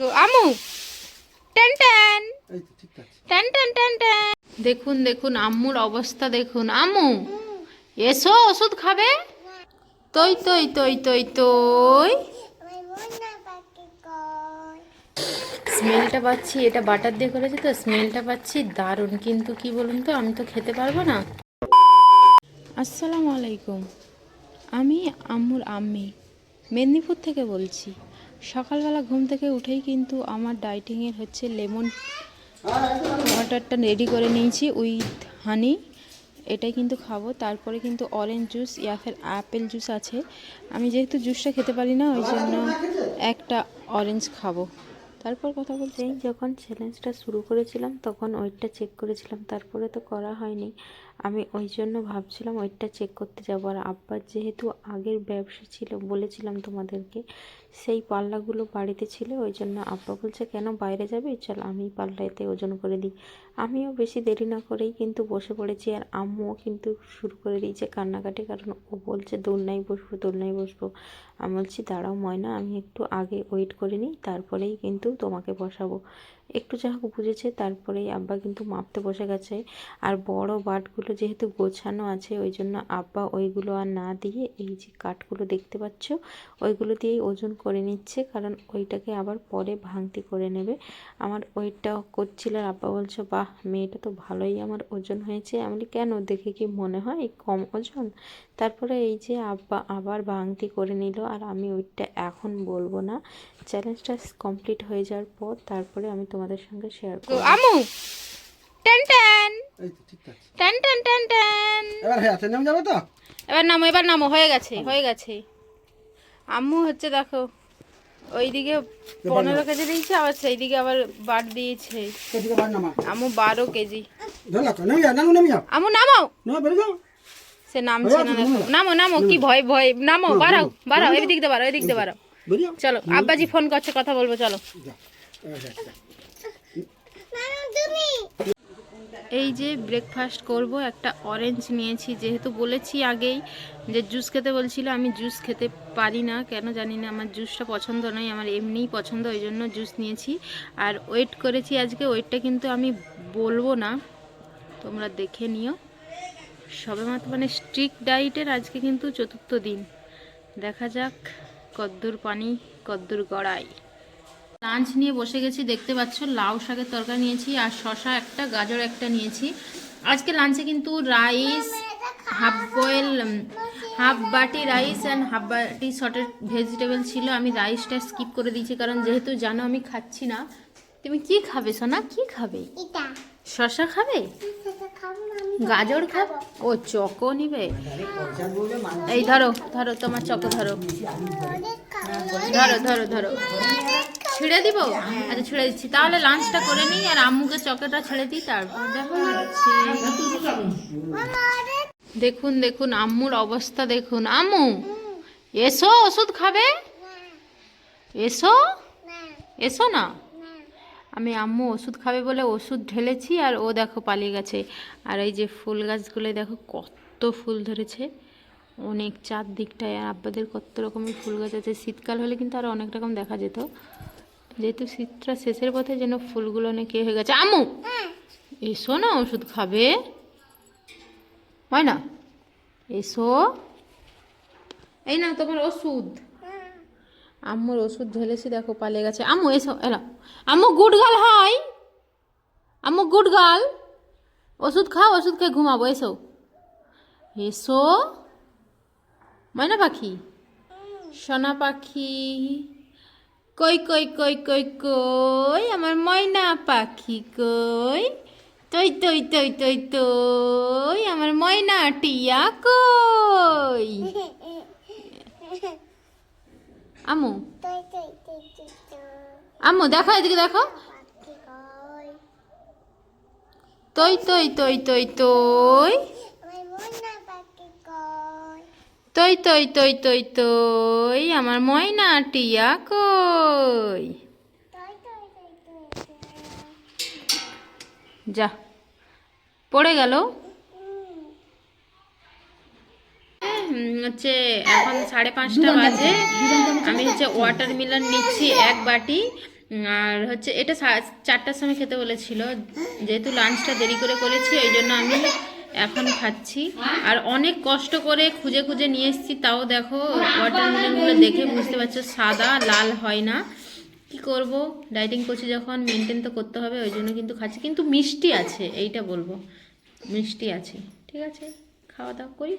তো আমু। Ten ten. Ten ten ten দেখুন দেখুন আম্মুর অবস্থা দেখুন। আম্মু এসো ওষুধ খাবে? তই তই তই তই তই স্মেলটা পাচ্ছি এটা বাটার দিয়ে করেছে তো স্মেলটা পাচ্ছি দারুণ। কিন্তু কি বলুন তো আমি তো খেতে পারব না। আসসালামু আলাইকুম। আমি আম্মুর আম্মি মেদিনীপুর থেকে বলছি। সকালবেলা ঘুম থেকে উঠেই কিন্তু আমার ডাইটিংয়ের হচ্ছে লেমন ওয়াটারটা রেডি করে নিয়েছি উইথ হানি এটাই কিন্তু খাব। তারপরে কিন্তু অরেঞ্জ জুস ইয়া ফের অ্যাপেল জুস আছে। আমি যেহেতু জুসটা খেতে পারি না, ওই জন্য একটা অরেঞ্জ খাব। তারপর কথা বলতে যখন চ্যালেঞ্জটা শুরু করেছিলাম, তখন ওয়েটটা চেক করেছিলাম। তারপরে তো করা হয়নি। আমি ওই জন্য ভাবছিলাম ওয়েটটা চেক করতে যাব। আর আব্বার যেহেতু আগের ব্যবসা ছিল, বলেছিলাম তোমাদেরকে, সেই পাল্লাগুলো বাড়িতে ছিল, ওই জন্য আব্বা বলছে, কেন বাইরে যাবে? চল আমি পাল্লাতে ওজন করে দিই। আমিও বেশি দেরি না করেই কিন্তু বসে পড়েছি, আর আম্মুও কিন্তু শুরু করে দিয়েছে কান্নাকাটি, কারণ ও বলছে, দোলনায় বসবো দোলনায় বসবো। আমি বলছি, দাঁড়াও ময়না, আমি একটু আগে ওয়েট করে নিই, তারপরেই কিন্তু তোমাকে বসাবো। একটু যা হোক বুঝেছে, তারপরেই আব্বা কিন্তু মাপতে বসে গেছে। আর বড় বাটগুলো যেহেতু গোছানো আছে, ওই জন্য আব্বা ওইগুলো আর না দিয়ে এই যে কাঠগুলো দেখতে পাচ্ছ, ওইগুলো দিয়েই ওজন করে নিচ্ছে, কারণ ওইটাকে আবার পরে ভাঙতি করে নেবে। আমার ওইটা করছিল আর আব্বা বলছো, বাহ, মেয়েটা তো ভালোই আমার ওজন হয়েছে। আমি কেন? দেখে কি মনে হয়? কম ওজন? তারপরে এই যে আব্বা আবার ভাঙতি করে নিল, আর আমি ওইটা এখন বলব না। চ্যালেঞ্জটা কমপ্লিট হয়ে যাওয়ার পর তারপরে আমি তোমাদের সঙ্গে শেয়ার করব। আমু টেন টেন। এই তো ঠিক আছে। Ten ten ten ten. এবার হ্যাঁ হাতে নেমে যাবে তো? এবার নামো এবার নামো হয়ে গেছে হয়ে গেছে। আম্মু হচ্ছে দেখো ওইদিকে পনেরো কেজি দিয়েছে আবার সেই দিকে আবার বাট দিয়েছে। সেদিকে বার বারো কেজি। আম্মু নামাও। বেরো সে নামছে না নামো নামো কি ভয় ভয়। নামো বাড়াও বাড়াও এদিক দিয়ে বাড়াও এদিক দিয়ে বাড়াও। চলো আব্বাজি ফোন করছে কথা বলব চলো। এই যে ব্রেকফাস্ট করব, একটা অরেঞ্জ নিয়েছি। যেহেতু বলেছি আগেই যে জুস খেতে বলছিল, আমি জুস খেতে পারি না, কেন জানি না, আমার জুসটা পছন্দ নয়, আমার এমনিই পছন্দ, ওই জন্য জুস নিয়েছি। আর ওয়েট করেছি আজকে ওয়েটটা কিন্তু আমি বলব না, তোমরা দেখে নিও। সবেমাত্র মানে স্ট্রিক্ট ডায়েটের আজকে কিন্তু চতুর্থ দিন। দেখা যাক, কদ্দুর পানি, কদ্দুর গড়াই। লাঞ্চ নিয়ে বসে গেছি দেখতে পাচ্ছ লাউ শাকের তরকারি নিয়েছি আর শশা একটা গাজর একটা নিয়েছি। আজকে লাঞ্চে কিন্তু রাইস হাফ বয়েল হাফ বাটি রাইস অ্যান্ড হাফ বাটি শর্টের ভেজিটেবল ছিল। আমি রাইসটা স্কিপ করে দিয়েছি কারণ যেহেতু জানো আমি খাচ্ছি না। তুমি কি খাবে সোনা? কি খাবে? শশা খাবে? এটা খাব না আমি গাজর খাবে? ও চকো নিবে? এই ধরো ধরো তোমার চকো ধরো। ধরো ধরো ধরো। ছিঁড়ে দিব? আচ্ছা ছেড়ে দিচ্ছি। তাহলে লাঞ্চটা করে নিই আর আম্মুকে চকেটা ছেড়ে দিই তারপর দেখা হচ্ছে। দেখুন দেখুন আম্মুর অবস্থা দেখুন। আম্মু এসো ওষুধ খাবে? এসো? এসো না? আমি আম্মু ওষুধ খাবে বলে ওষুধ ঢেলেছি আর ও দেখো পালিয়ে গেছে। আর এই যে ফুল গাছগুলো দেখো কত ফুল ধরেছে। অনেক চারদিকটায় আর আব্বাদের কত রকমের ফুল গাছ আছে। শীতকাল হলে কিন্তু আরও অনেক রকম দেখা যেত। যেহেতু শীতটা শেষের পথে যেন ফুলগুলো অনেক হয়ে গেছে। আমু এসো না, ওষুধ খাবে। হয় না এসো। এই না তোমার ওষুধ। আম্মুর ওষুধ ঢেলেছি, দেখো পালিয়ে গেছে। আম্মু, এসো, এলা। আম্মু, গুড গার্ল, হাই। আম্মু, গুড গার্ল। ওষুধ খাও, ওষুধ খেয়ে ঘুমাবো, এসো। এসো। ময়না পাখি? সোনা পাখি? কই কই কই কই কই আমার ময়না পাখি কই তই তই তই তই তই আমার ময়না টিয়া কই আমু তুই দেখো এদিকে দেখো কি কই তই তই তই তই তই আমার মন না পাকি কই তই তই তই তই তই আমার ময়না টিয়া কই? যা পড়ে গেল? হচ্ছে এখন সাড়ে পাঁচটা বাজে। আমি হচ্ছে ওয়াটার মিলন নিচ্ছি এক বাটি। আর হচ্ছে এটা চারটার সময় খেতে বলেছিল। যেহেতু লাঞ্চটা দেরি করে করেছি ওই জন্য আমি এখন খাচ্ছি। আর অনেক কষ্ট করে খুঁজে খুঁজে নিয়ে এসেছি, তাও দেখো ওয়াটারমেলনগুলো দেখে বুঝতে পারছ, সাদা, লাল হয় না। কি করব? ডাইটিং করছি যখন মেনটেন তো করতে হবে, ওই জন্য কিন্তু খাচ্ছি। কিন্তু মিষ্টি আছে, এইটা বলব। মিষ্টি আছে, ঠিক আছে? খাওয়া দাওয়া করি।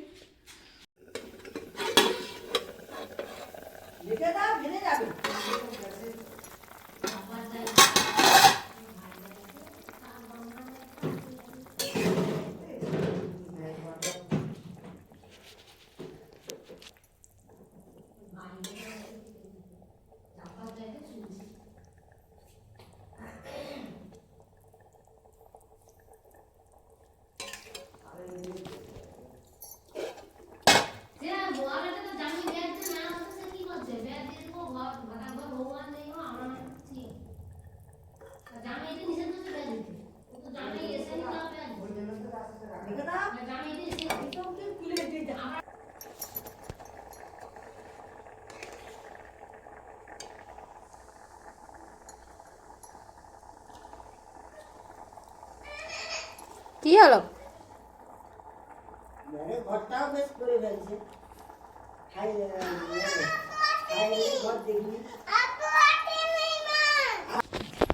নেই হলো?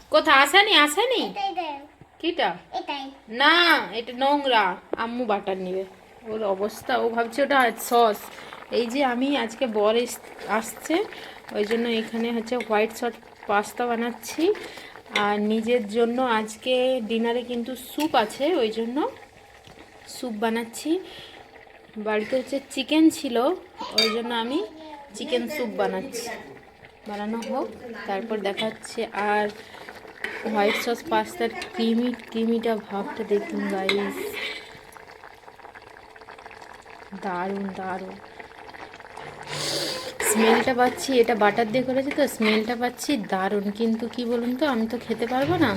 কোথা আসেনি আসেনি? কিটা? না এটা নোংরা আম্মু বাটার নিবে। ওর অবস্থা ও ভাবছে ওটা সস। এই যে আমি আজকে বর এস- আসছে ওই জন্য এখানে হচ্ছে হোয়াইট সস পাস্তা বানাচ্ছি। আর নিজের জন্য আজকে ডিনারে কিন্তু স্যুপ আছে, ওই জন্য স্যুপ বানাচ্ছি। বাড়িতে হচ্ছে চিকেন ছিল, ওই জন্য আমি চিকেন স্যুপ বানাচ্ছি। বানানো হোক, তারপর দেখাচ্ছে আর হোয়াইট সস, পাস্তার ক্রিমি, ক্রিমিটা ভাবটা দেখুন গাইস দারুণ দারুণ। স্মেলটা পাচ্ছি, এটা বাটার দিয়ে করেছে তো, স্মেলটা পাচ্ছি, দারুণ। কিন্তু কি বলুন তো, আমি তো খেতে পারব না।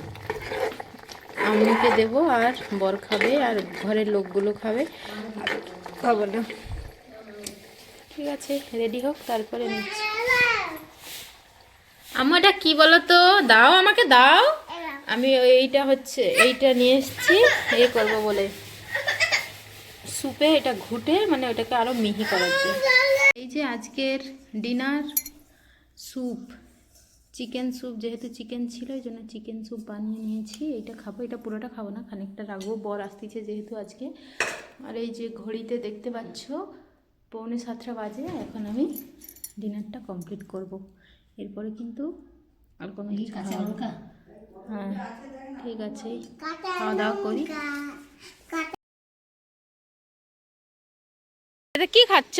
আম্মুকে দেবো আর বর খাবে আর ঘরের লোকগুলো খাবে। খাব না ঠিক আছে রেডি হোক, তারপরে নিচ্ছি। আম্মু, এটা কি বলো তো দাও আমাকে, দাও। আমি এইটা হচ্ছে, এইটা নিয়ে এসেছি, এ করব বলে। স্যুপে এটা ঘুটে মানে ওটাকে আরও মিহি করার জন্য। এই যে আজকের ডিনার স্যুপ চিকেন স্যুপ যেহেতু চিকেন ছিল এই জন্য চিকেন স্যুপ বানিয়ে নিয়েছি। এটা খাব এটা পুরোটা খাব না খানিকটা রাখব বর আসতেছে যেহেতু আজকে। আর এই যে ঘড়িতে দেখতে পাচ্ছ পৌনে সাতটা বাজে এখন আমি ডিনারটা কমপ্লিট করব। এরপরে কিন্তু আর কোনো কিছু। হ্যাঁ ঠিক আছে খাওয়া দাওয়া করি। এটা কি খাচ্ছ?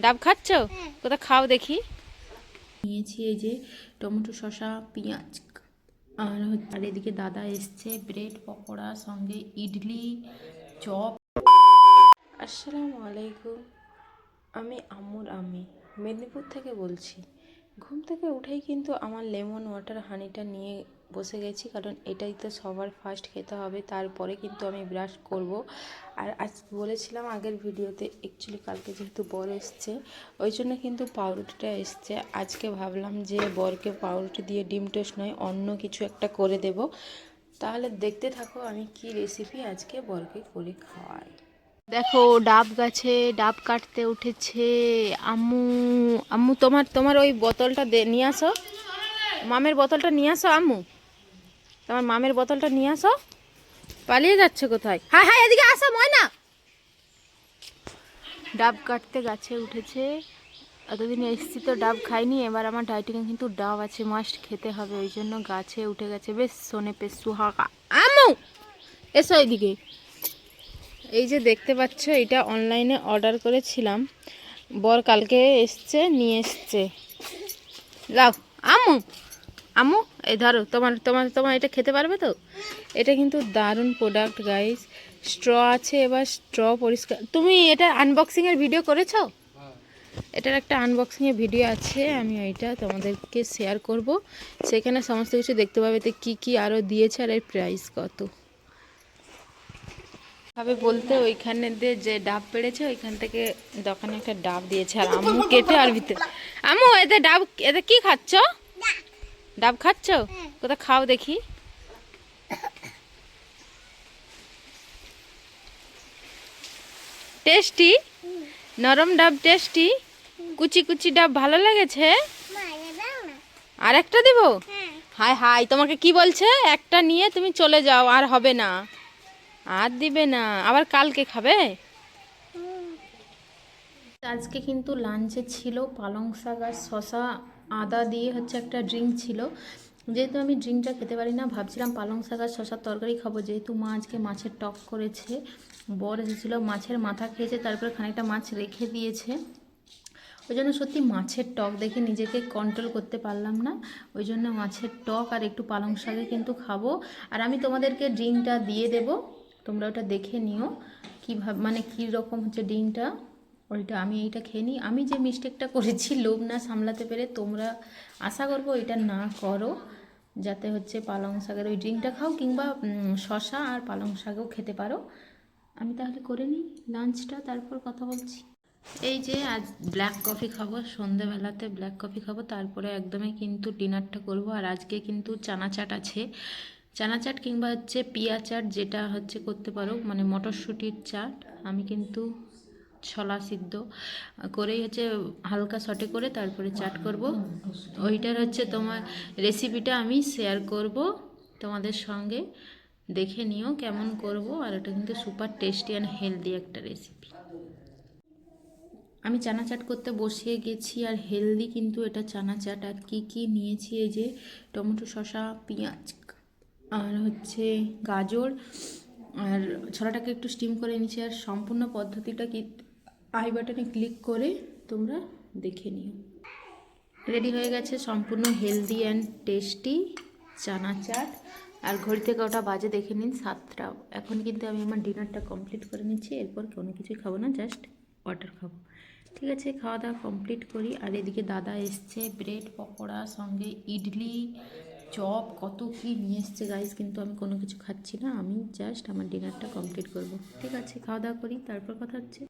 ডাব খাচ্ছ? কোথা খাও দেখি। নিয়েছি এই যে টমেটো শসা পেঁয়াজ। আর হচ্ছে- আর এদিকে দাদা এসছে ব্রেড পকোড়া সঙ্গে ইডলি চপ। আসসালামু আলাইকুম। আমি আম্মুর আমি মেদিনীপুর থেকে বলছি। ঘুম থেকে উঠেই কিন্তু আমার লেমন ওয়াটার হানিটা নিয়ে বসে গেছি, কারণ এটাই তো সবার ফার্স্ট খেতে হবে, তারপরে কিন্তু আমি ব্রাশ করব। আর আজ বলেছিলাম আগের ভিডিওতে অ্যাকচুয়ালি কালকে যেহেতু বর এসছে, ওই জন্য কিন্তু পাউরুটিটা এসছে। আজকে ভাবলাম যে বরকে পাউরুটি দিয়ে ডিম টোস্ট নয়, অন্য কিছু একটা করে দেব। তাহলে দেখতে থাকো আমি কি রেসিপি আজকে বরকে করে খাওয়াই। দেখো, ডাব গাছে ডাব কাটতে উঠেছে। আম্মু আম্মু তোমার তোমার ওই বোতলটা নিয়ে আসো। মামের বোতলটা নিয়ে আসো, আম্মু। তোমার মামের বোতলটা নিয়ে আসো। পালিয়ে যাচ্ছে কোথায়? হ্যাঁ হ্যাঁ এদিকে আসো, ময়না। ডাব কাটতে গাছে উঠেছে। এতদিন এসছি তো ডাব খাইনি, এবার আমার ডাইটিংয়ে কিন্তু ডাব আছে মাস্ট খেতে হবে, ওই জন্য গাছে উঠে গেছে। বেশ সোনে পে সুহাগা। আমু এসো এদিকে। এই যে দেখতে পাচ্ছ, এটা অনলাইনে অর্ডার করেছিলাম। বর কালকে এসছে, নিয়ে এসছে। লাও আমু আমু এই ধরো, তোমার তোমার তোমার এটা খেতে পারবে তো? এটা কিন্তু দারুণ প্রোডাক্ট গাইস স্ট্র আছে, এবার স্ট্র পরিষ্কার। তুমি এটা আনবক্সিংয়ের ভিডিও করেছ? এটার একটা আনবক্সিংয়ের ভিডিও আছে, আমি ওইটা তোমাদেরকে শেয়ার করব। সেখানে সমস্ত কিছু দেখতে পাবে তো কী কী আরও দিয়েছে আর এর প্রাইস কত। ভাবে বলতে ওইখানে দিয়ে যে ডাব পেড়েছে, ওইখান থেকে দোকানে একটা ডাব দিয়েছে। আর আমু কেটে আর ভিতরে আমু এতে ডাব এতে কি খাচ্ছ? ডাব খাচ্ছ? কোথা খাও দেখি। টেস্টি? নরম ডাব টেস্টি? কুচি কুচি ডাব ভালো লেগেছে? আর একটা দিব? হাই হাই, তোমাকে কি বলছে? একটা নিয়ে তুমি চলে যাও, আর হবে না। আর দিবে না। আবার কালকে খাবে? আজকে কিন্তু লাঞ্চে ছিল পালং শাক আর শশা আদা দিয়ে হচ্ছে একটা ড্রিঙ্ক ছিল। যেহেতু আমি ড্রিঙ্কটা খেতে পারি না, ভাবছিলাম পালং শাক আর শশার তরকারি খাব। যেহেতু মা আজকে মাছের টক করেছে, বর এসেছিল, মাছের মাথা খেয়েছে, তারপরে খানিকটা মাছ রেখে দিয়েছে। ওই জন্য সত্যি মাছের টক দেখে নিজেকে কন্ট্রোল করতে পারলাম না। ওই জন্য মাছের টক আর একটু পালং শাকে কিন্তু খাব। আর আমি তোমাদেরকে ড্রিঙ্কটা দিয়ে দেব। তোমরা ওটা দেখে নিও। কীভাবে মানে কী রকম হচ্ছে ড্রিঙ্কটা ওইটা আমি এইটা খেয়ে নিই। আমি যে মিস্টেকটা করেছি, লোভ না সামলাতে পেরে, তোমরা আশা করব এটা না করো। যাতে হচ্ছে পালং শাকের ওই ড্রিঙ্কটা খাও কিংবা শশা আর পালং শাকও খেতে পারো। আমি তাহলে করে নিই লাঞ্চটা তারপর কথা বলছি। এই যে আজ ব্ল্যাক কফি খাব, সন্ধেবেলাতে ব্ল্যাক কফি খাব, তারপরে একদমই কিন্তু ডিনারটা করব। আর আজকে কিন্তু চানা চাট আছে। চানা চাট কিংবা হচ্ছে পিয়া চাট যেটা হচ্ছে করতে পারো মানে মটরশুঁটির চাট। আমি কিন্তু ছলা সিদ্ধ করেই হচ্ছে হালকা সটে করে তারপরে চাট করব। ওইটার হচ্ছে তোমার রেসিপিটা আমি শেয়ার করব তোমাদের সঙ্গে। দেখে নিও কেমন করব আর এটা কিন্তু সুপার টেস্টি অ্যান্ড হেলদি একটা রেসিপি আমি চানা চাট করতে বসিয়ে গেছি আর হেলদি কিন্তু এটা চানা চাট আর কী কী নিয়েছি এই যে টমেটো, শসা, পেঁয়াজ আর হচ্ছে গাজর। আর ছড়াটাকে একটু স্টিম করে নিয়েছি। আর সম্পূর্ণ পদ্ধতিটা কি আই বাটনে ক্লিক করে তোমরা দেখে নিও। রেডি হয়ে গেছে সম্পূর্ণ healthy and tasty chana chaat আর ঘড়ি থেকে ওটা বাজে দেখে নিন সাতটা। এখন কিন্তু আমি আমার ডিনারটা কমপ্লিট করে নিচ্ছি, এরপর কোনো কিছুই খাব না, জাস্ট ওয়াটার খাব। ঠিক আছে, খাওয়া দাওয়া কমপ্লিট করি। আর এদিকে দাদা এসছে, ব্রেড, পকোড়া, সঙ্গে ইডলি, চপ, কত কি নিয়ে এসছে গাইস কিন্তু আমি কোনো কিছু খাচ্ছি না, আমি জাস্ট আমার ডিনারটা কমপ্লিট করব। ঠিক আছে, খাওয়া দাওয়া করি, তারপর কথা হচ্ছে।